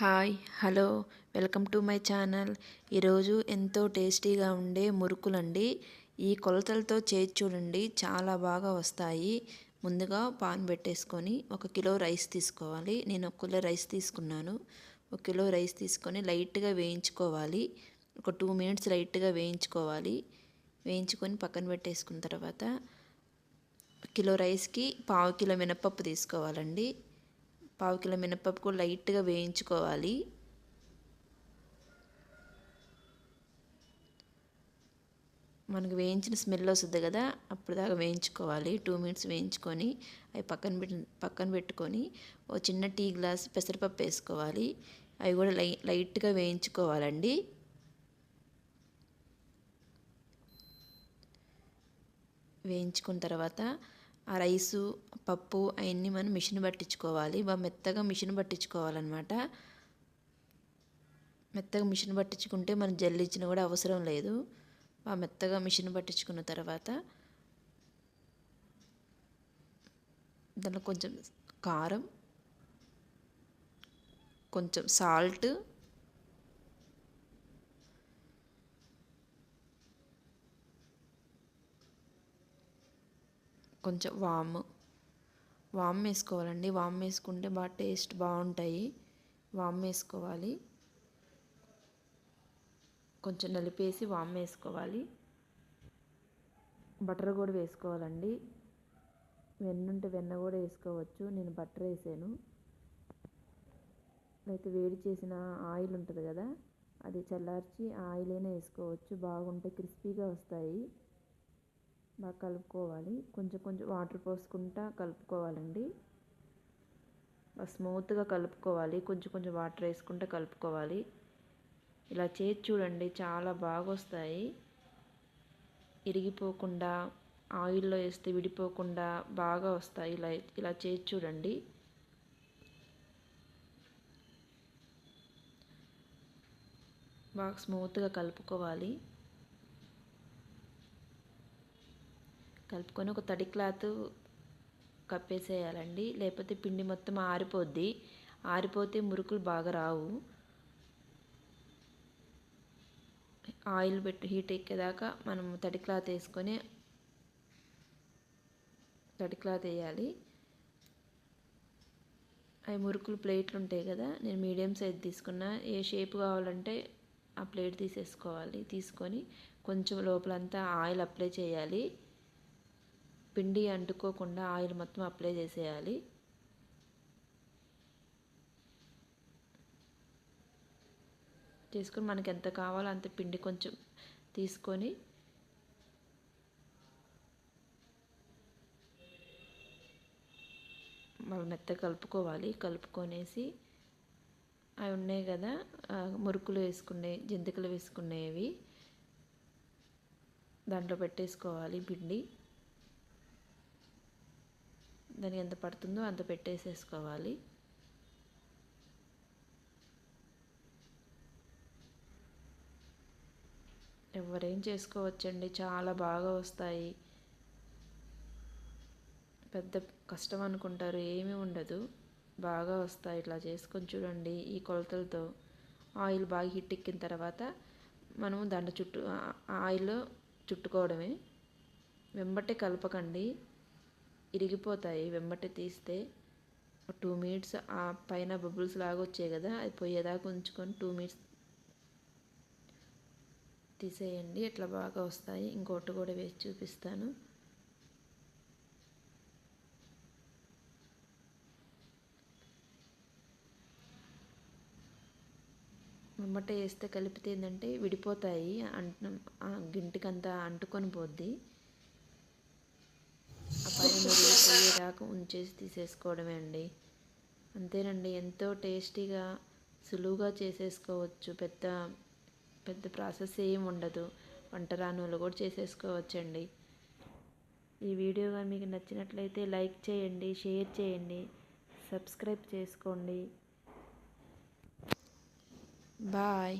Hi hello welcome to my channel. ఈరోజు ఎంతో టేస్టీగా ఉండే మురుకులండి. ఈ కొలతలతో చేసి చూడండి చాలా బాగా వస్తాయి. ముందుగా పాన్ పెట్టేసుకొని ఒక కిలో రైస్ తీసుకోవాలి. నేను ఒక కిలో రైస్ తీసుకున్నాను. ఒక కిలో రైస్ తీసుకొని లైట్గా వేయించుకోవాలి. ఒక టూ మినిట్స్ లైట్గా వేయించుకోవాలి. వేయించుకొని పక్కన పెట్టేసుకున్న తర్వాత కిలో రైస్కి పావు కిలో మినపప్పు తీసుకోవాలండి. పావు కిలో మినపప్పు లైట్గా వేయించుకోవాలి. మనకు వేయించిన స్మెల్ వస్తుంది కదా అప్పుడు దాకా వేయించుకోవాలి. టూ మినిట్స్ వేయించుకొని అవి పక్కన పెట్టి పక్కన పెట్టుకొని ఓ చిన్న టీ గ్లాస్ పెసరపప్పు వేసుకోవాలి. అవి కూడా లై లైట్గా వేయించుకోవాలండి. వేయించుకున్న తర్వాత ఆ రైసు పప్పు అవన్నీ మనం మిషన్ పట్టించుకోవాలి. బాగా మెత్తగా మిషన్ పట్టించుకోవాలన్నమాట. మెత్తగా మిషన్ పట్టించుకుంటే మనం జల్లించిన కూడా అవసరం లేదు. బాగా మెత్తగా మిషన్ పట్టించుకున్న తర్వాత దాంట్లో కొంచెం కారం కొంచెం సాల్ట్ కొంచెం వామ్. వామ్ వేసుకోవాలండి. వామ్ వేసుకుంటే బాగా టేస్ట్ బాగుంటాయి. వామ్ వేసుకోవాలి. కొంచెం నలిపేసి వామ్ వేసుకోవాలి. బటర్ కూడా వేసుకోవాలండి. వెన్న ఉంటే వెన్న కూడా వేసుకోవచ్చు. నేను బటర్ వేసాను. అయితే వేడి చేసిన ఆయిల్ ఉంటుంది కదా అది చల్లార్చి ఆయిల్ అయినా వేసుకోవచ్చు. బాగుంటే క్రిస్పీగా వస్తాయి. బాగా కలుపుకోవాలి. కొంచెం కొంచెం వాటర్ పోసుకుంటా కలుపుకోవాలండి. బాగా స్మూత్గా కలుపుకోవాలి. కొంచెం కొంచెం వాటర్ వేసుకుంటూ కలుపుకోవాలి. ఇలా చేసి చూడండి చాలా బాగా వస్తాయి ఇరిగిపోకుండా ఆయిల్లో వేస్తే విడిపోకుండా బాగా వస్తాయి. ఇలా ఇలా చేసి చూడండి. బాగా స్మూత్గా కలుపుకోవాలి. కలుపుకొని ఒక తడి క్లాత్ కప్పేసేయాలండి. లేకపోతే పిండి మొత్తం ఆరిపోద్ది. ఆరిపోతే మురుకులు బాగా రావు. ఆయిల్ పెట్టి హీట్ ఎక్కేదాకా మనం తడి క్లాత్ వేసుకొని తడి క్లాత్ వేయాలి. అవి మురుకులు ప్లేట్లు ఉంటాయి కదా నేను మీడియం సైజ్ తీసుకున్నా. ఏ షేప్ కావాలంటే ఆ ప్లేట్ తీసేసుకోవాలి. తీసుకొని కొంచెం లోపలంతా ఆయిల్ అప్లై చేయాలి. పిండి అంటుకోకుండా ఆయిల్ మొత్తం అప్లై చేసేయాలి. తీసుకొని మనకి ఎంత కావాలో అంత పిండి కొంచెం తీసుకొని మనం మెత్త కలుపుకోవాలి. కలుపుకొనేసి అవి ఉన్నాయి కదా మురుకులు వేసుకునే జంతికలు వేసుకునేవి. దాంట్లో పెట్టేసుకోవాలి పిండి. దానికి ఎంత పడుతుందో అంత పెట్టేసేసుకోవాలి. ఎవరేం చేసుకోవచ్చండి? చాలా బాగా వస్తాయి. పెద్ద కష్టం అనుకుంటారు ఏమీ ఉండదు. బాగా వస్తాయి ఇట్లా చేసుకొని చూడండి ఈ కొలతలతో. ఆయిల్ బాగా హిట్ ఎక్కిన తర్వాత మనం దాంట్లో చుట్టూ ఆయిల్ చుట్టుకోవడమే. వెంబటే కలపకండి. ఇరిగిపోతాయి. వెంబటి తీస్తే టూ మినిట్స్ ఆ పైన బబుల్స్ లాగా వచ్చాయి కదా అది పోయేదాకా ఉంచుకొని టూ మినిట్స్ తీసేయండి ఎట్లా బాగా వస్తాయి. ఇంకోటి కూడా వేసి చూపిస్తాను. వెంబట వేస్తే కలిపితే ఏంటంటే విడిపోతాయి. అంటున్నాం గింటికంతా అంటుకొని పోద్ది. ఆ పైన పోయేదాకా ఉంచేసి తీసేసుకోవడమే అండి. అంతేనండి ఎంతో టేస్టీగా సులువుగా చేసేసుకోవచ్చు. పెద్ద పెద్ద ప్రాసెస్ ఏం ఉండదు. వంట రానులు కూడా చేసేసుకోవచ్చండి. ఈ వీడియో కానీ మీకు నచ్చినట్లయితే లైక్ చేయండి షేర్ చేయండి సబ్స్క్రైబ్ చేసుకోండి. బాయ్.